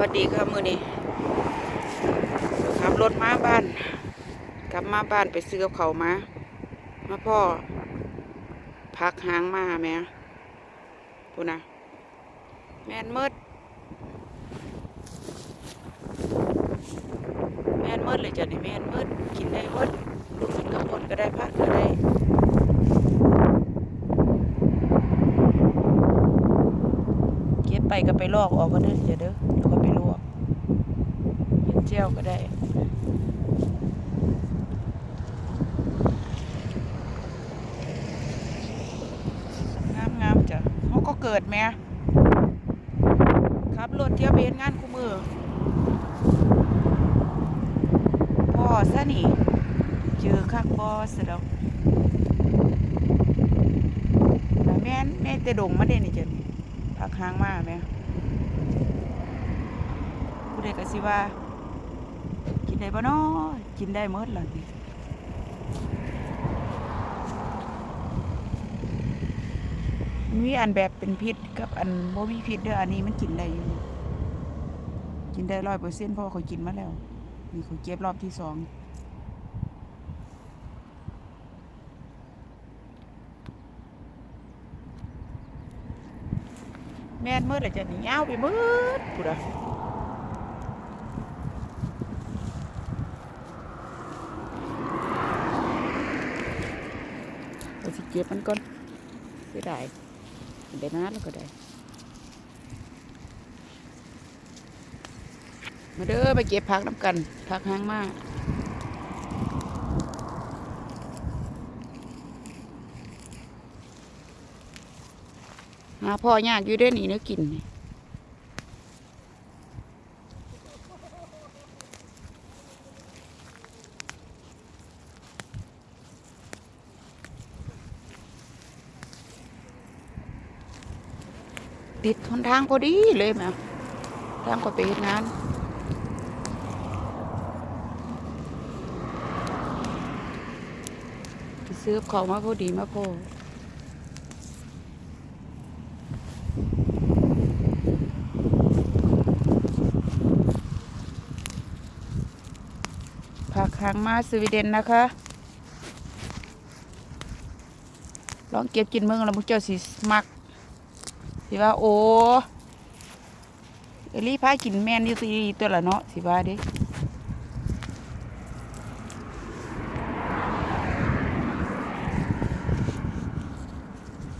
วัสดีครับมือนี้ขับรถมาบ้าน กลับมาบ้านไปซื้อกับเขามา มาพ่อ พักหางมาแม่พูนะแม่นมืดแม่นมืดเลยจ้ะนี่แม่นมืดกินได้มืดลูกกินกับคนก็ได้พักก็ได้เก็บไปก็ไปลอกออกก็เด้ออย่าเด้อแล้วก็ไปลวกเห็นเจียวก็ได้งามงามจ้ะเขาก็เกิดแม่ขับรถเที่ยวเฮ็ดงานคู่มือพ่อซะนี่เจอคักบอสดอกน่ะแม่นแม่แต่ดงมาเด้นี่จ้ะนี่พักค้างมากไหมผู้ใดก็สิว่า กินได้บ่เนาะกินได้หมดล่ะนี่มันมีอันแบบเป็นพิษกับอันบ่มีพิษเด้ออันนี้มันกินได้อยู่กินได้ร้อยเปอร์เซ็นต์เพราะว่าเขากินมาแล้วนี่เขาเก็บรอบที่สองแม่นมืดเลยจะหนีเงาวไปมืดกูดะเราสิเก็บมันก่อนก็ได้เดี๋ยวนะแล้วก็ได้ มาเด้อไปเก็บผักน้ำกันผักหางมากหาพ่อยากอยู่ได้อนี่เนื้อกินนี่ ติดทนทางพอดีเลยแม่ทางก็ไปเฮ็ดงานซื้อของมาพอดีมาพอผักหางมาสวีเดนนะคะ ลองเก็บกินเมืองแล้วมุกเจ้าสิมัก สิว่าโอ้เอลี่พากินแม่นนี่สิตัวละเนาะสิว่าเด้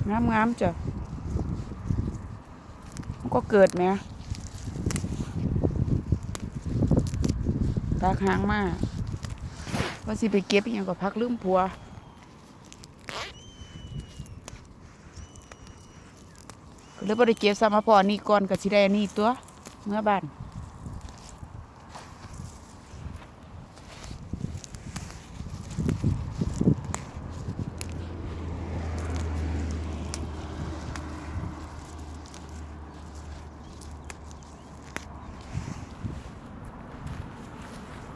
งามงามๆจ้ะมันก็เกิดไหมผักหางมากว่าสิไปเก็บยังก็พักลืมผัว ก็เลยบ่ได้เก็บซ้ำมาพอนี่ก่อนก็สิได้อันนี้ตัวเมื่อบ้าน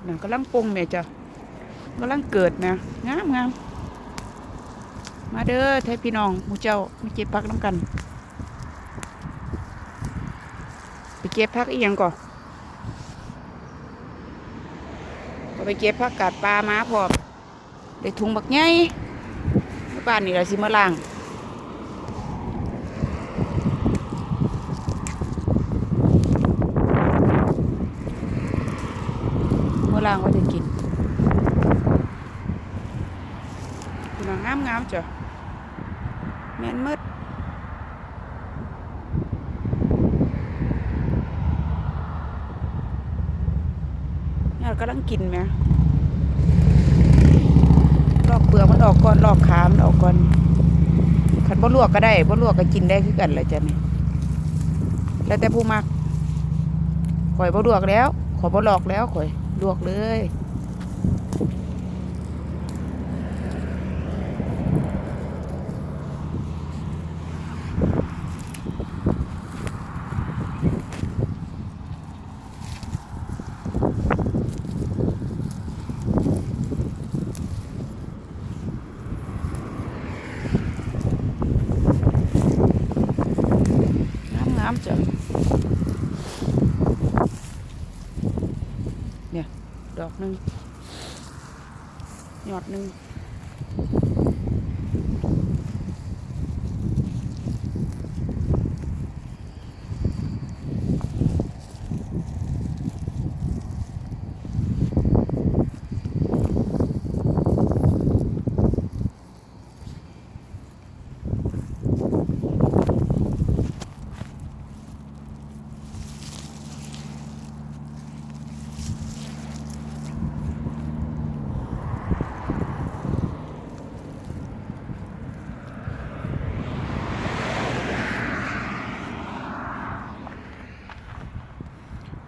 นั่นกำลังปงแม่จ้ะกำลังเกิดนะงามงามมาเด้อไทยพี่น้องมูเจ้ามาเก็บพักน้ำกัน ไป เก็บพักอีหยังก่อนก็ไปเก็บพักกาดปลามาพร้อมได้ถุงบักใหญ่เมื่อบ้านนี่เราสิมาล้างเมื่อล้างว่าจะกินคุณงามงามๆจ้ะแม่นมืด เนี่ย กำลังกินไหมลอกเปลือกมันออกก่อนลอกขามันออกก่อนขันบ่ลวกก็ได้บ่ลวกก็กินได้คือกันเลยจ้ะนี่แล้วแต่ผู้มักข่อยบ่ลวกแล้วขอยบ่ลอกแล้วข่อยลวกเลย เนี่ย ดอกหนึ่งยอดหนึ่ง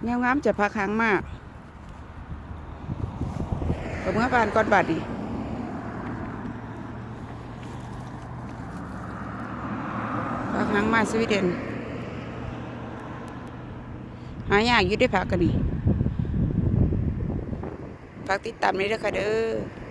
แนวงามจะพักค้างมากกับเมื่อบานก่อนบาดนี่พักค้างมาสวีเดน หายากยุดได้พักกันนี่ฝากติดตามนี้ด้วยค่ะเด้อ